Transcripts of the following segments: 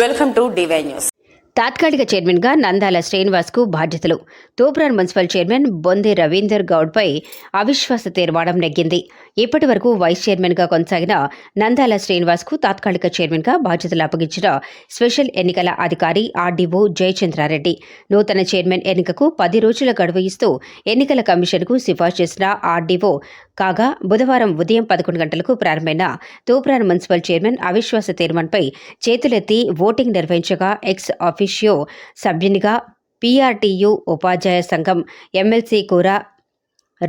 Welcome to DY news. తాత్కాలిక చైర్మన్గా నందాల శ్రీనివాస్కు బాధ్యతలు. తూప్రాన్ మున్సిపల్ చైర్మన్ బొందే రవీందర్ గౌడ్పై అవిశ్వాస తీర్మానం నెగ్గింది. ఇప్పటి వరకు వైస్ చైర్మన్గా కొనసాగిన నందాల శ్రీనివాస్కు తాత్కాలిక చైర్మన్గా బాధ్యతలు అప్పగించిన స్పెషల్ ఎన్నికల అధికారి ఆర్డీఓ జయచంద్రారెడ్డి. నూతన చైర్మన్ ఎన్నికకు పది రోజుల గడువు ఇస్తూ ఎన్నికల కమిషన్కు సిఫార్సు చేసిన ఆర్డీఓ కాగా బుధవారం ఉదయం పదకొండు గంటలకు ప్రారంభమైన తూప్రాన్ మున్సిపల్ చైర్మన్ అవిశ్వాస తీర్మానంపై చేతులెత్తి ఓటింగ్ నిర్వహించగా ఎక్స్ ఆఫీషియో సభ్యునిగా పీఆర్టీయు ఉపాధ్యాయ సంఘం ఎమ్మెల్సీ కూర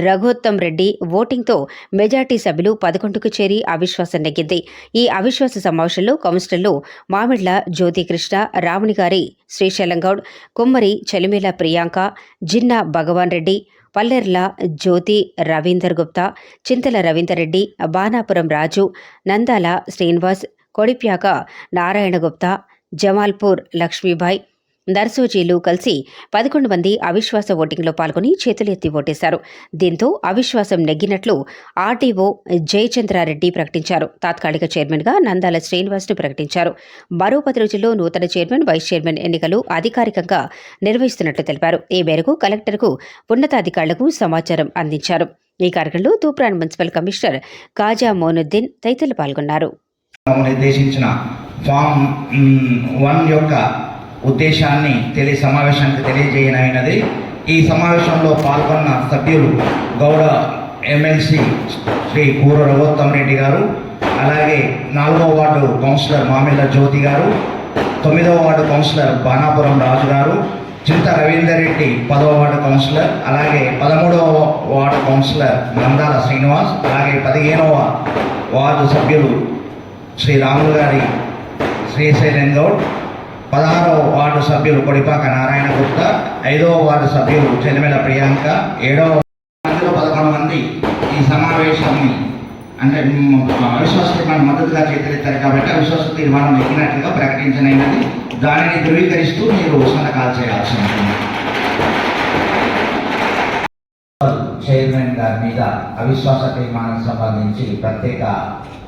రఘోత్తమ్ రెడ్డి ఓటింగ్తో మెజార్టీ సభ్యులు పదకొండుకు చేరి అవిశ్వాసం నెగ్గింది. ఈ అవిశ్వాస సమావేశంలో కౌన్సిలర్లు మామిళ్ళ జ్యోతికృష్ణ రామునిగారి శ్రీశైలంగౌడ్ కుమ్మరి చలిమేల ప్రియాంక జిన్నా భగవాన్ రెడ్డి పల్లెర్ల జ్యోతి రవీందర్ గుప్తా చింతల రవీందర్ రెడ్డి బాణాపురం రాజు నందాల శ్రీనివాస్ కొడిప్యాక నారాయణ గుప్తా జమాల్పూర్ లక్ష్మీభాయ్ దర్సోజీలు కలిసి పదకొండు మంది అవిశ్వాస ఓటింగ్లో పాల్గొని చేతులెత్తి ఓటేశారు. దీంతో అవిశ్వాసం నెగ్గినట్లు ఆర్టీఓ జయచంద్రారెడ్డి ప్రకటించారు. తాత్కాలిక చైర్మన్గా నందాల శ్రీనివాస్ను ప్రకటించారు. మరో పది రోజుల్లో నూతన చైర్మన్ వైస్ చైర్మన్ ఎన్నికలు అధికారికంగా నిర్వహిస్తున్నట్లు తెలిపారు. ఈ మేరకు కలెక్టర్కు ఉన్నతాధికారులకు సమాచారం అందించారు. ఈ కార్యక్రమంలో తూప్రాన్ మున్సిపల్ కమిషనర్ కాజా మోనుద్దీన్ తదితరులు పాల్గొన్నారు. నిర్దేశించిన ఫామ్ వన్ యొక్క ఉద్దేశాన్ని తెలియ సమావేశానికి తెలియజేయనైనది. ఈ సమావేశంలో పాల్గొన్న సభ్యులు గౌడ ఎమ్మెల్సీ శ్రీ పూర్వ రఘోత్తం రెడ్డి గారు అలాగే నాలుగో వార్డు కౌన్సిలర్ మామిళ్ళ జ్యోతి గారు తొమ్మిదవ వార్డు కౌన్సిలర్ బాణాపురం రాజు గారు చింత రవీందర్ రెడ్డి పదవ వార్డు కౌన్సిలర్ అలాగే పదమూడవ వార్డు కౌన్సిలర్ నందాల శ్రీనివాస్ అలాగే పదిహేనవ వార్డు సభ్యులు శ్రీ రాములు గారి శ్రీశైలం గౌడ్ పదహారవ వార్డు సభ్యులు కొడిపాక నారాయణ గుప్త ఐదవ వార్డు సభ్యులు చెలిమెల ప్రియాంక ఏడవ మందిలో పదకొండు మంది ఈ సమావేశాన్ని అంటే అవిశ్వాస తీర్మానం మద్దతుగా చేతులెత్తారు కాబట్టి అవిశ్వాస తీర్మానం ఎక్కినట్లుగా ప్రకటించనైనది. దానిని ధృవీకరిస్తూ మీరు సంతకాలు చేయాల్సి ఉంటుంది. చైర్మన్ గారి మీద అవిశ్వాస తీర్మానం సంబంధించి ప్రత్యేక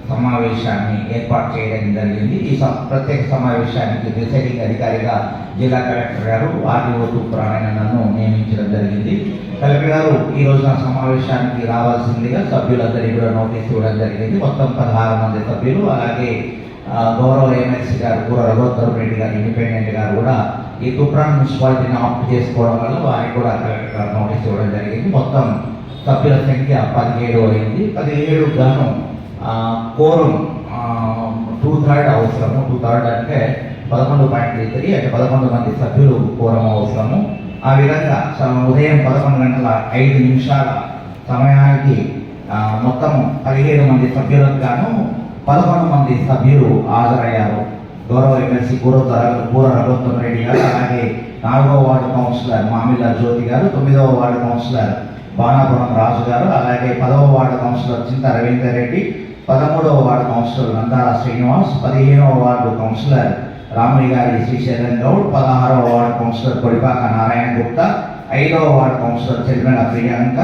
సమావేశాన్ని ఏర్పాటు చేయడం జరిగింది. ఈ ప్రత్యేక సమావేశానికి ప్రిసైడింగ్ అధికారిగా జిల్లా కలెక్టర్ గారు ఆర్డీఓ తూపురాయణ నన్ను నియమించడం జరిగింది. కలెక్టర్ గారు ఈ రోజున సమావేశానికి రావాల్సిందిగా సభ్యులందరికీ కూడా నోటీస్ ఇవ్వడం జరిగింది. మొత్తం పదహారు మంది సభ్యులు అలాగే గౌరవ ఎమ్మెల్సీ గారు కూడా రఘోత్తరం రెడ్డి గారు ఇండిపెండెంట్ గారు కూడా ఈ తుప్రాన్ మున్సిపాలిటీని ఆప్ట్ చేసుకోవడం వల్ల వారికి కూడా అక్కడ నోటీస్ ఇవ్వడం జరిగింది. మొత్తం సభ్యుల సంఖ్య పదిహేడు అయింది. పదిహేడు గాను కోరం టూ థర్డ్ అవసరము. టూ థర్డ్ అంటే పదకొండు పాయింట్ త్రీ అంటే పదకొండు మంది సభ్యులు కోరం అవసరము. ఆ విధంగా ఉదయం పదకొండు గంటల ఐదు నిమిషాల సమయానికి మొత్తం పదిహేడు మంది సభ్యులకు గాను పదకొండు మంది సభ్యులు హాజరయ్యారు. గౌరవ ఎమ్మెల్సీ కూర పూర్వ రఘోత్తమ్ రెడ్డి గారు అలాగే నాలుగవ వార్డు కౌన్సిలర్ మామిళ్ళ జ్యోతి గారు తొమ్మిదవ వార్డు కౌన్సిలర్ బాణాపురం రాజు గారు అలాగే పదవ వార్డు కౌన్సిలర్ చింత రవీందర్ రెడ్డి పదమూడవ వార్డు కౌన్సిలర్ నందాల శ్రీనివాస్ పదిహేనవ వార్డు కౌన్సిలర్ రాముని గారి శ్రీశైలం గౌడ్ పదహారవ వార్డు కౌన్సిలర్ కొడిపాక నారాయణ గుప్తా ఐదవ వార్డు కౌన్సిలర్ చెల్మెల ప్రియాంక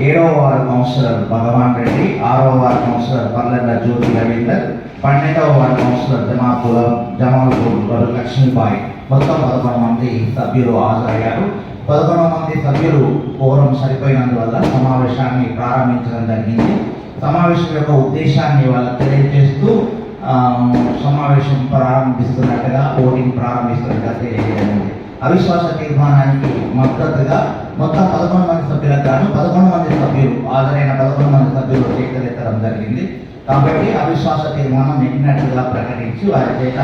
ఏడవ వార్డు కౌన్సిలర్ భగవాన్ రెడ్డి ఆరవ వార్డు కౌన్సిలర్ పల్లెల జ్యోతి రవీందర్ పన్నెండవ వార్డు కౌన్సిలర్ జమాపురం జమాల్పూర్ లక్ష్మీబాయి. మొత్తం పదకొండు మంది సభ్యులు హాజరయ్యారు. పదకొండు మంది సభ్యులు కోరం సరిపోయినందువల్ల సమావేశాన్ని ప్రారంభించడం జరిగింది. సమావేశం యొక్క ఉద్దేశాన్ని వాళ్ళకి తెలియజేస్తూ సమావేశం ప్రారంభిస్తున్నట్టుగా ఓటింగ్ ప్రారంభిస్తున్నట్టుగా తెలియజేయడం. అవిశ్వాస తీర్మానానికి మద్దతుగా మొత్తం పదకొండు మంది సభ్యులకు గాను పదకొండు మంది సభ్యులు హాజరైన పదకొండు మంది సభ్యులు చేతులెత్తడం జరిగింది. కాబట్టి అవిశ్వాస తీర్మానం నెగ్గినట్టుగా ప్రకటించి వారి చేత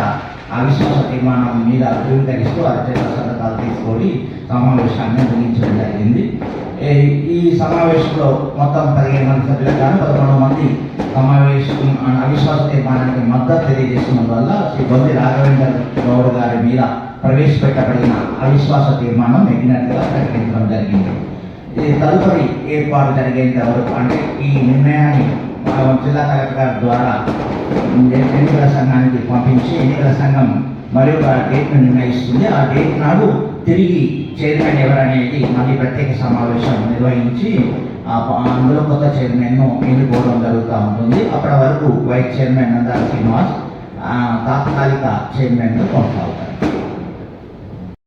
అవిశ్వాస తీర్మానం మీద ధృవీకరిస్తూ వారి చేత సంతకాలు తీసుకొని సమావేశాన్ని ముగించడం జరిగింది. ఈ- సమావేశంలో మొత్తం పదిహేను మంది సభ్యులు కానీ పదకొండు మంది సమావేశం అవిశ్వాస తీర్మానానికి మద్దతు తెలియజేస్తున్నందు వల్ల శ్రీ బొంది రాఘవేంద్ర గౌడ్ గారి మీద ప్రవేశపెట్టబడిన అవిశ్వాస తీర్మానం నెగ్గినట్టుగా ప్రకటించడం జరిగింది. ఈ తదుపరి ఏర్పాటు జరిగేంత వరకు అంటే ఈ నిర్ణయాన్ని జిల్లా కలెక్టర్ గారి ద్వారా ఎన్నికల సంఘానికి పంపించి ఎన్నికల సంఘం మరియు ఆ డేట్ను నిర్ణయిస్తుంది. ఆ డేట్ నాడు తిరిగి చైర్మన్ ఎవరనేది మళ్ళీ ప్రత్యేక సమావేశం నిర్వహించి ఆ అందులో కొత్త చైర్మన్ను ఎన్నుకోవడం జరుగుతూ ఉంటుంది. అప్పటి వరకు వైస్ చైర్మన్ నందా శ్రీనివాస్ తాత్కాలిక చైర్మన్గా కొనసాగుతారు.